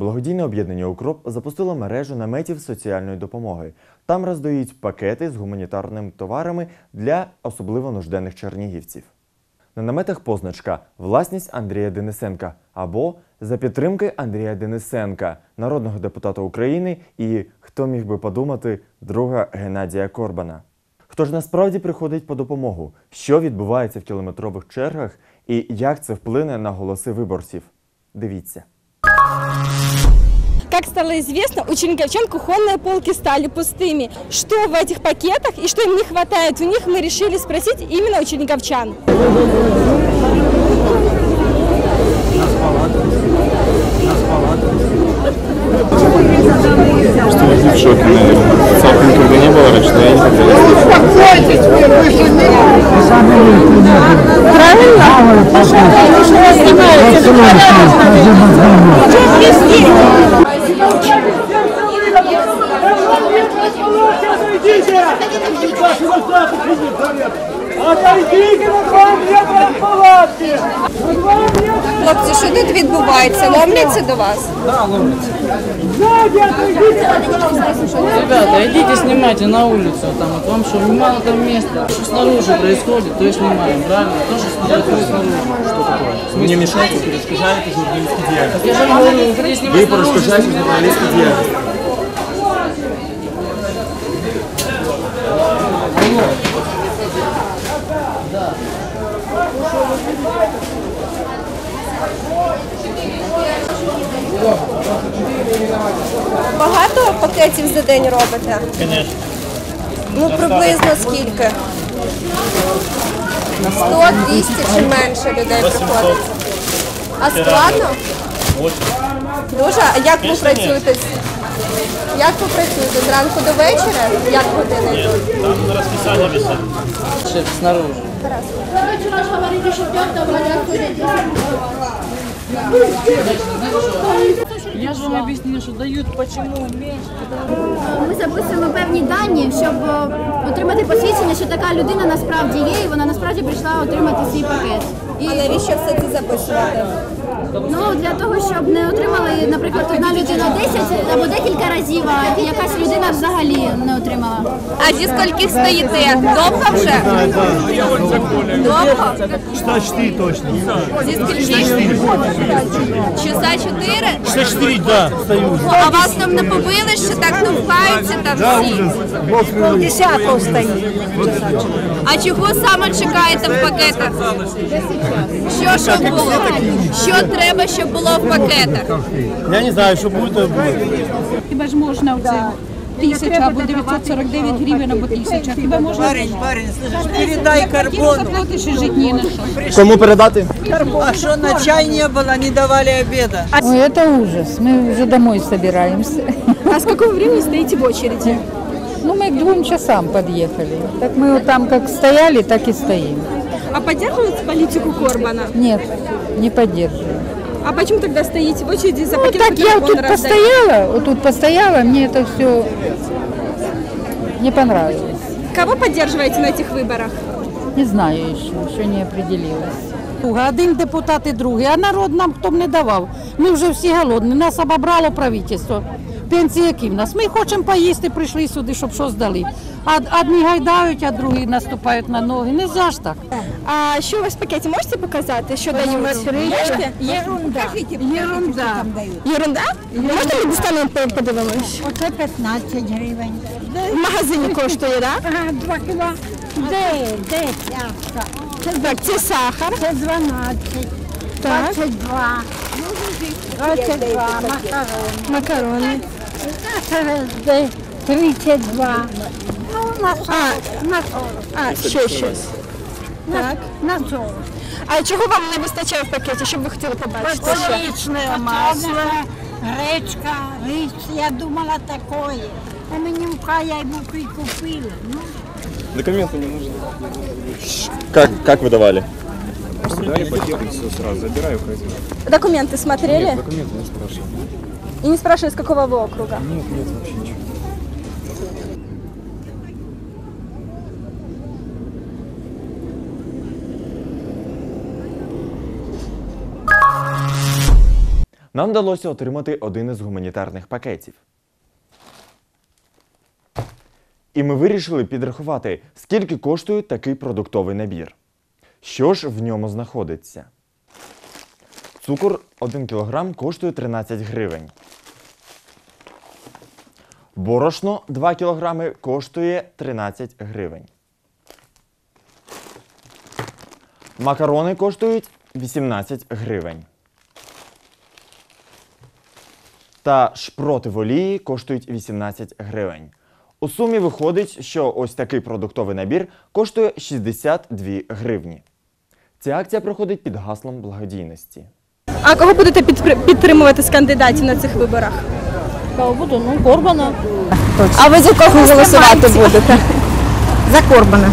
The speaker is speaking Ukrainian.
Благодійне об'єднання Укроп запустило мережу наметів соціальної допомоги. Там роздають пакети з гуманітарними товарами для особливо нужденних чернігівців. На наметах позначка власність Андрія Денисенка або за підтримки Андрія Денисенка, народного депутата України і хто міг би подумати друга Геннадія Корбана. Хто ж насправді приходить по допомогу? Що відбувається в кілометрових чергах і як це вплине на голоси виборців? Дивіться. Как стало известно, у черниговчан кухонные полки стали пустыми. Что в этих пакетах и что им не хватает в них, мы решили спросить именно у черниговчан. в шоке, наверное. Сам никогда не было раньше, но я не хотел. Отойдите на два метра от палатки! На два метра Хлопці, що тут відбувається? Ломляться до вас? сзади отойдите! Ребята, идите снимайте на улицу, там вот вам что, мало там места, что снаружи происходит, то и снимаем, правильно? То, что происходит снаружи. Что Такое? Не мешайте, перешкоджаєте журналістській діяльності. Я же вам говорю, вы хотите снимать Ви снаружи, перешкоджаєте снимайте. журналістській. Багато пакетів за день робите? Звісно. Ну, приблизно скільки? 100, 200 чи менше людей приходить? А складно? Дуже? А як ви працюєте? Як ви працюєте? Зранку до вечора? Як години йдуть? Шеф, снаружи. Я же вам объяснил, что дают почему меньше. Ми записуємо певні дані, щоб е, отримати посвідчення, що така людина насправді є, і вона насправді прийшла отримати свій пакет. І навіщо все це записувати? Ну для того, щоб не отримали, наприклад, одна людина 10 або декілька разів, а якась людина взагалі не отримала. А зі скільких стоїте? Довго вже? Довго? Часа 4 точно. Зі скільких? Часа чотири? Часа 4, да, стою. А вас там не побили, що так навкаються там всі? Десятого стоїть. А чого саме чекаєте в пакетах? Що щоб було? Що треба, щоб було в пакетах? Я не знаю, що буде, то буде. Хіба ж можна оце тисяча або 949 гривень або тисяча? Хіба можна Парень, парень, слышишь, передай Ким карбону. заплатиш і жити ні на що? Кому передати? А что на чай не было, не давали обеда? Ой, это ужас. Мы уже домой собираемся. А с какого времени стоите в очереди? Ну, мы к двум часам подъехали. Так мы вот там как стояли, так и стоим. А поддерживаете политику Корбана? Нет, не поддерживаю. А почему тогда стоите в очереди за Ну, пакет, так я вот тут постояла, вот тут постояла, мне это все не понравилось. Кого поддерживаете на этих выборах? Не знаю еще, еще не определилась. Один депутат і другий, а народ нам хто б не давав. Ми вже всі голодні, нас обобрало правительство. Пенсії які в нас. Ми хочемо поїсти, прийшли сюди, щоб щось дали. А одні гайдають, а другі наступають на ноги. Не за ж так. А що у вас в пакеті можете показати? Що дають? Можете? Єрунда. Єрунда. Ерунда? Можна ми достанемо подивимось? Оце 15 гривень. В магазині коштує, так? Ага, 2 кіло. Де? Де цяшка? Так, це сахар. Це 12. Так. 22. 22 макарони. Макарони. Де 32. Ну, на 40. На 40. А, ще щось. Так. На 40. А чого вам не вистачає в пакеті, щоб ви хотіли побачити ще? Пшеничное масло, гречка, рис. Я думала такое. А мені мука я йому прикупила. Ну, Документы не нужны. Как, как выдавали? Дали пакет и все сразу. Забираю, хозяин. Документы смотрели? Документы не спрашиваю. И не спрашивали, с какого вы округа? Нет, нет, вообще ничего. нам вдалося отримати один із гуманітарних пакетів. І ми вирішили підрахувати, скільки коштує такий продуктовий набір. Що ж в ньому знаходиться? Цукор 1 кг коштує 13 гривень. Борошно 2 кг коштує 13 гривень. Макарони коштують 18 гривень. Та шпроти в олії коштують 18 гривень. У сумі виходить, що ось такий продуктовий набір коштує 62 гривні. Ця акція проходить під гаслом благодійності. А кого будете підтримувати з кандидатів на цих виборах? Кого буду? Ну, Корбана. А ви за кого голосувати будете? За Корбана.